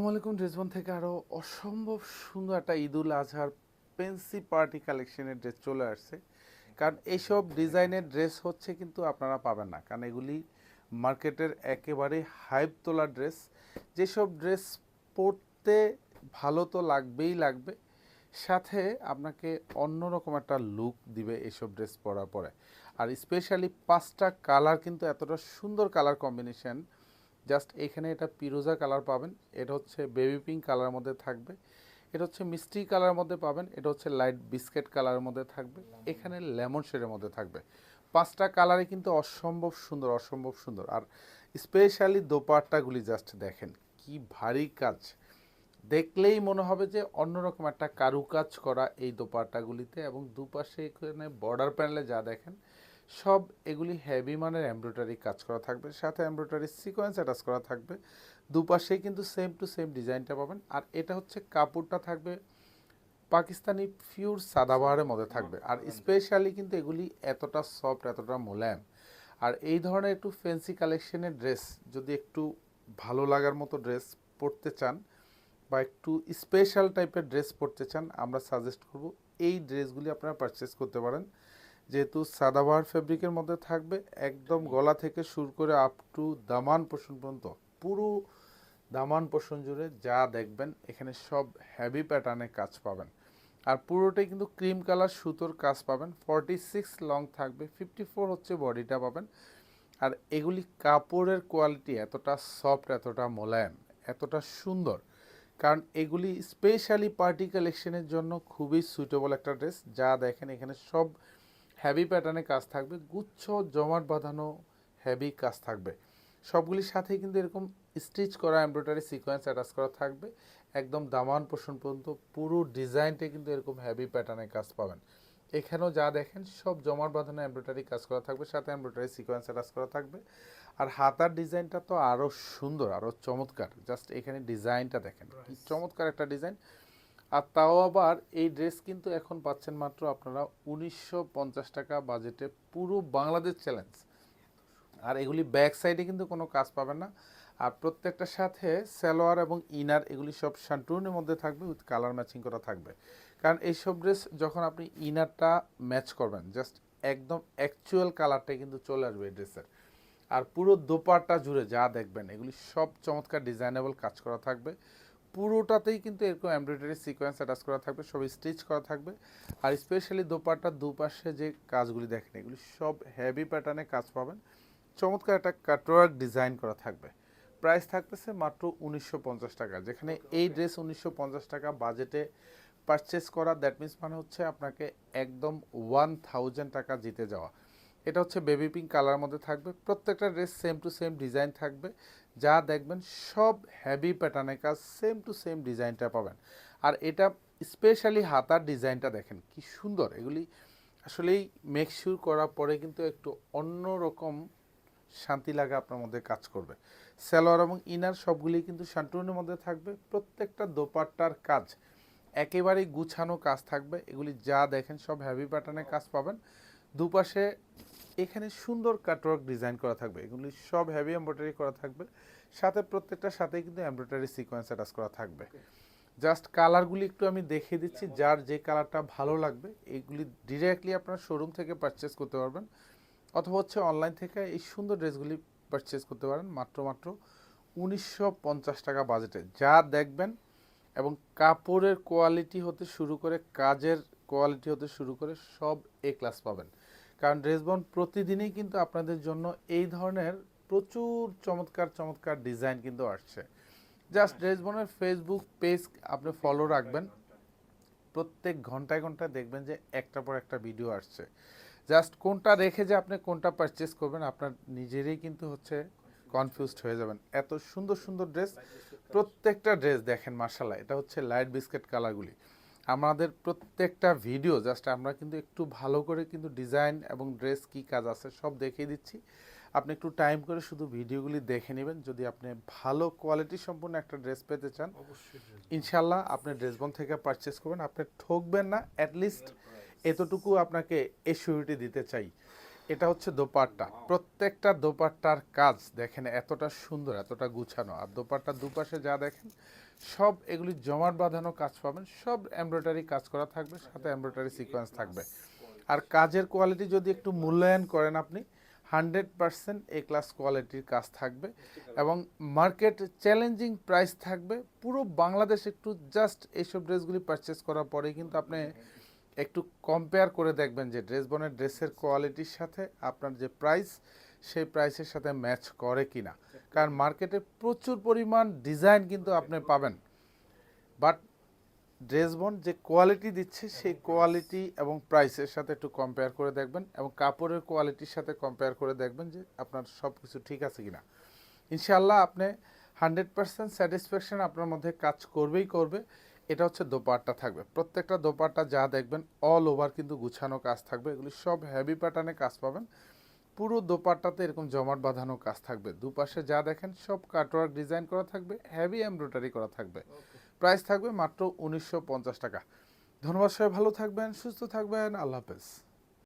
আসসালামাইকুম ড্রেসবন থেকে আরও অসম্ভব সুন্দর একটা ঈদুল আজহার পেন্সি পার্টি কালেকশনের ড্রেস চলে আসছে। কারণ এইসব ডিজাইনের ড্রেস হচ্ছে কিন্তু আপনারা পাবেন না। কারণ এগুলি মার্কেটের একেবারে হাইপ তোলা ড্রেস। যেসব ড্রেস পরতে ভালো তো লাগবেই লাগবে, সাথে আপনাকে অন্যরকম একটা লুক দিবে এইসব ড্রেস পরার পরে। আর স্পেশালি পাঁচটা কালার কিন্তু এতটা সুন্দর কালার কম্বিনেশন জাস্ট এখানে এটা পিরোজা কালার পাবেন, এটা হচ্ছে বেবি পিঙ্ক কালারের মধ্যে থাকবে, এটা হচ্ছে মিষ্টি কালারের মধ্যে পাবেন, এটা হচ্ছে লাইট বিস্কেট কালারের মধ্যে থাকবে, এখানে লেমন শেডের মধ্যে থাকবে। পাঁচটা কালারে কিন্তু অসম্ভব সুন্দর অসম্ভব সুন্দর। আর স্পেশালি দোপাট্টাগুলি জাস্ট দেখেন, কি ভারী কাজ। দেখলেই মনে হবে যে অন্যরকম একটা কারুকাজ করা এই দোপাট্টাগুলিতে এবং দুপাশে এখানে বর্ডার প্যানেলে যা দেখেন সব এগুলি হেভি মানের এমব্রয়ডারি কাজ করা থাকবে, সাথে এমব্রয়ডারি সিকোয়েন্স অ্যাটাচ করা থাকবে। দুপাশেই কিন্তু সেম টু সেম ডিজাইনটা পাবেন। আর এটা হচ্ছে কাপড়টা থাকবে পাকিস্তানি ফিউর সাদাবাহারের মধ্যে থাকবে। আর স্পেশালি কিন্তু এগুলি এতটা সফট এতটা মোলায়েম। আর এই ধরনের একটু ফ্যান্সি কালেকশনের ড্রেস যদি একটু ভালো লাগার মতো ড্রেস পরতে চান বা একটু স্পেশাল টাইপের ড্রেস পরতে চান, আমরা সাজেস্ট করব এই ড্রেসগুলি আপনারা পারচেস করতে পারেন। যেহেতু সাদাবাহার ফেব্রিকের মধ্যে থাকবে, একদম গলা থেকে শুরু করে আপ টু দামান পোষণ পর্যন্ত, পুরো দামান পোষণ জুড়ে যা দেখবেন, এখানে সব হ্যাভি প্যাটার্নে কাজ পাবেন। আর পুরোটাই কিন্তু ক্রিম কালার সুতোর কাজ পাবেন ফর্টি সিক্স লং থাকবে ফিফটি ফোর হচ্ছে বডিটা পাবেন। আর এগুলি কাপড়ের কোয়ালিটি এতটা সফট এতটা মোলায়েম, এতটা সুন্দর। কারণ এগুলি স্পেশালি পার্টি কালেকশনের জন্য খুবই সুইটেবল একটা ড্রেস যা দেখেন এখানে সব হ্যাভি প্যাটার্নে কাজ থাকবে গুচ্ছ জমাট বাঁধানো হেভি কাজ থাকবে। সবগুলির সাথে কিন্তু এরকম স্টিচ করা এমব্রয়ডারি সিকোয়েন্স অ্যাটাচ করা থাকবে। একদম দামান পোষণ পর্যন্ত পুরো ডিজাইনটা কিন্তু এরকম হেভি প্যাটার্নে কাজ পাবেন। এখানেও যা দেখেন সব জমাট বাঁধানো এমব্রয়ডারি কাজ করা থাকবে সাথে এমব্রয়ডারি সিকোয়েন্স অ্যাটাচ করা থাকবে। আর হাতার ডিজাইনটা তো আরও সুন্দর আরও চমৎকার। জাস্ট এখানে ডিজাইনটা দেখেন। চমৎকার একটা ডিজাইন আর তাও আবার এই ড্রেস কিন্তু এখন পাচ্ছেন মাত্র আপনারা উনিশশো পঞ্চাশ টাকা বাজেটে পুরো বাংলাদেশ চ্যালেঞ্জ আর এগুলি ব্যাক সাইডে কিন্তু কোনো কাজ পাবেন না। আর প্রত্যেকটার সাথে সালোয়ার এবং ইনার এগুলি সব শান্টুনের মধ্যে থাকবে উইথ কালার ম্যাচিং করা থাকবে। কারণ এইসব ড্রেস যখন আপনি ইনারটা ম্যাচ করবেন জাস্ট একদম অ্যাকচুয়াল কালারটাই কিন্তু চলে আসবে এই ড্রেসের আর পুরো দোপাট্টা জুড়ে যা দেখবেন, এগুলি সব চমৎকার ডিজাইনেবল কাজ করা থাকবে। পুরোটাতেই কিন্তু এরকম এমব্রয়ডারি সিকোয়েন্স অ্যাটাচ করা থাকবে সব স্টিচ করা থাকবে। আর স্পেশালি দোপাট্টার দুপাশে যে কাজগুলি দেখেন এগুলি সব হেভি প্যাটার্নে কাজ পাবেন। চমৎকার একটা কাটওয়ার্ক ডিজাইন করা থাকবে। প্রাইস থাকতেছে মাত্র উনিশশো পঞ্চাশ টাকা যেখানে এই ড্রেস উনিশশো পঞ্চাশ টাকা বাজেটে পারচেস করা দ্যাট মিন্স মানে হচ্ছে আপনাকে একদম ওয়ান থাউজেন্ড টাকা জিতে যাওয়া। এটা হচ্ছে বেবি পিঙ্ক কালার মধ্যে থাকবে। প্রত্যেকটা dress same to same design থাকবে। যা দেখবেন সব হেভি প্যাটার্নের কাজ সেম টু সেম ডিজাইনটা পাবেন। আর এটা স্পেশালি হাতার ডিজাইনটা দেখেন, কি সুন্দর। এগুলি আসলেই মেকশিওর করার পরে কিন্তু একটু অন্য রকম শান্তি লাগা আপনার মধ্যে কাজ করবে। সালোয়ার এবং ইনার সবগুলি কিন্তু শান্টুনের মধ্যে থাকবে। প্রত্যেকটা দোপাট্টার কাজ একেবারেই গুছানো কাজ থাকবে। এগুলি যা দেখেন সব হেভি প্যাটার্নের কাজ পাবেন। দুপাশে এখানে সুন্দর কাটওয়ার্ক ডিজাইন করা থাকবে। এগুলি সব হেভি এমব্রয়ডারি করা থাকবে। সাথে প্রত্যেকটার সাথে কিন্তু এমব্রয়ডারি সিকোয়েন্স অ্যাটাচ করা থাকবে। জাস্ট কালারগুলি একটু আমি দেখিয়ে দিচ্ছি যার যে কালারটা ভালো লাগবে এইগুলি ডিরেক্টলি আপনার শোরুম থেকে পারচেস করতে পারবেন। অথবা হচ্ছে অনলাইন থেকে এই সুন্দর ড্রেসগুলি পারচেস করতে পারেন মাত্র মাত্র উনিশশো পঞ্চাশ টাকা বাজেটে যা দেখবেন এবং কাপড়ের কোয়ালিটি হতে শুরু করে কাজের কোয়ালিটি হতে শুরু করে সব এ ক্লাস পাবেন। কারণ ড্রেসবন প্রতিদিনই কিন্তু আপনাদের জন্য এই ধরনের প্রচুর চমৎকার চমৎকার ডিজাইন কিন্তু আসছে। জাস্ট ড্রেসবনের ফেসবুক পেজ আপনি ফলো রাখবেন। প্রত্যেক ঘন্টায় ঘন্টায় দেখবেন যে একটা পর একটা ভিডিও আসছে। জাস্ট কোনটা রেখে যে আপনি কোনটা পারচেস করবেন, আপনার নিজেরই কিন্তু হচ্ছে কনফিউজড হয়ে যাবেন। এত সুন্দর সুন্দর ড্রেস প্রত্যেকটা ড্রেস দেখেন মার্শাল্লাহ এটা হচ্ছে লাইট বিস্কেট কালারগুলি আমাদের প্রত্যেকটা ভিডিও জাস্ট আমরা কিন্তু একটু ভালো করে কিন্তু ডিজাইন এবং ড্রেস কি কাজ আছে সব দেখিয়ে দিচ্ছি। আপনি একটু টাইম করে শুধু ভিডিওগুলি দেখে নেবেন। যদি আপনি ভালো কোয়ালিটি সম্পূর্ণ একটা ড্রেস পেতে চান ইনশাল্লাহ আপনি ড্রেসবন থেকে পারচেস করবেন। আপনি ঠকবেন না অ্যাটলিস্ট এতটুকু আপনাকে এসিউরিটি দিতে চাই। এটা হচ্ছে দোপাট্টা। প্রত্যেকটা দোপাট্টার কাজ দেখেন এতটা সুন্দর, এতটা গুছানো। আর দোপাট্টার দুপাশে যা দেখেন, সব এগুলি জমাট বাঁধানো কাজ পাবেন, সব এমব্রয়ডারি কাজ করা থাকবে, সাথে এমব্রয়ডারি সিকোয়েন্স থাকবে। আর কাজের কোয়ালিটি যদি একটু মূল্যায়ন করেন আপনি হান্ড্রেড পার্সেন্ট এ ক্লাস কোয়ালিটির কাজ থাকবে এবং মার্কেট চ্যালেঞ্জিং প্রাইস থাকবে। পুরো বাংলাদেশ একটু জাস্ট এইসব ড্রেসগুলি পারচেস করার পরেই কিন্তু আপনি একটু কম্পেয়ার করে দেখবেন যে ড্রেস বনের ড্রেসের কোয়ালিটির সাথে আপনার যে প্রাইস সেই প্রাইসের সাথে ম্যাচ করে কিনা। কারণ মার্কেটে প্রচুর পরিমাণ ডিজাইন কিন্তু আপনি পাবেন। বাট ড্রেস বন যে কোয়ালিটি দিচ্ছে, সেই কোয়ালিটি এবং প্রাইসের সাথে একটু কম্পেয়ার করে দেখবেন এবং কাপড়ের কোয়ালিটির সাথে কম্পেয়ার করে দেখবেন যে আপনার সব কিছু ঠিক আছে কিনা। ইনশাল্লাহ আপনি হান্ড্রেড পার্সেন্ট স্যাটিসফ্যাকশন আপনার মধ্যে কাজ করবেই করবে। এটা হচ্ছে দোপাট্টা থাকবে। প্রত্যেকটা দোপাট্টা যা দেখবেন অল ওভার কিন্তু গুছানো কাজ থাকবে। এগুলি সব হ্যাভি প্যাটার্নে কাজ পাবেন। পুরো দোপাট্টাতে এরকম জমাট বাঁধানো কাজ থাকবে। দুপাশে যা দেখেন সব কাটওয়ার্ক ডিজাইন করা থাকবে হ্যাভি এমব্রয়ডারি করা থাকবে। প্রাইস থাকবে মাত্র উনিশশো পঞ্চাশ টাকা। ধন্যবাদ সবাই ভালো থাকবেন সুস্থ থাকবেন আল্লাহ হাফেজ।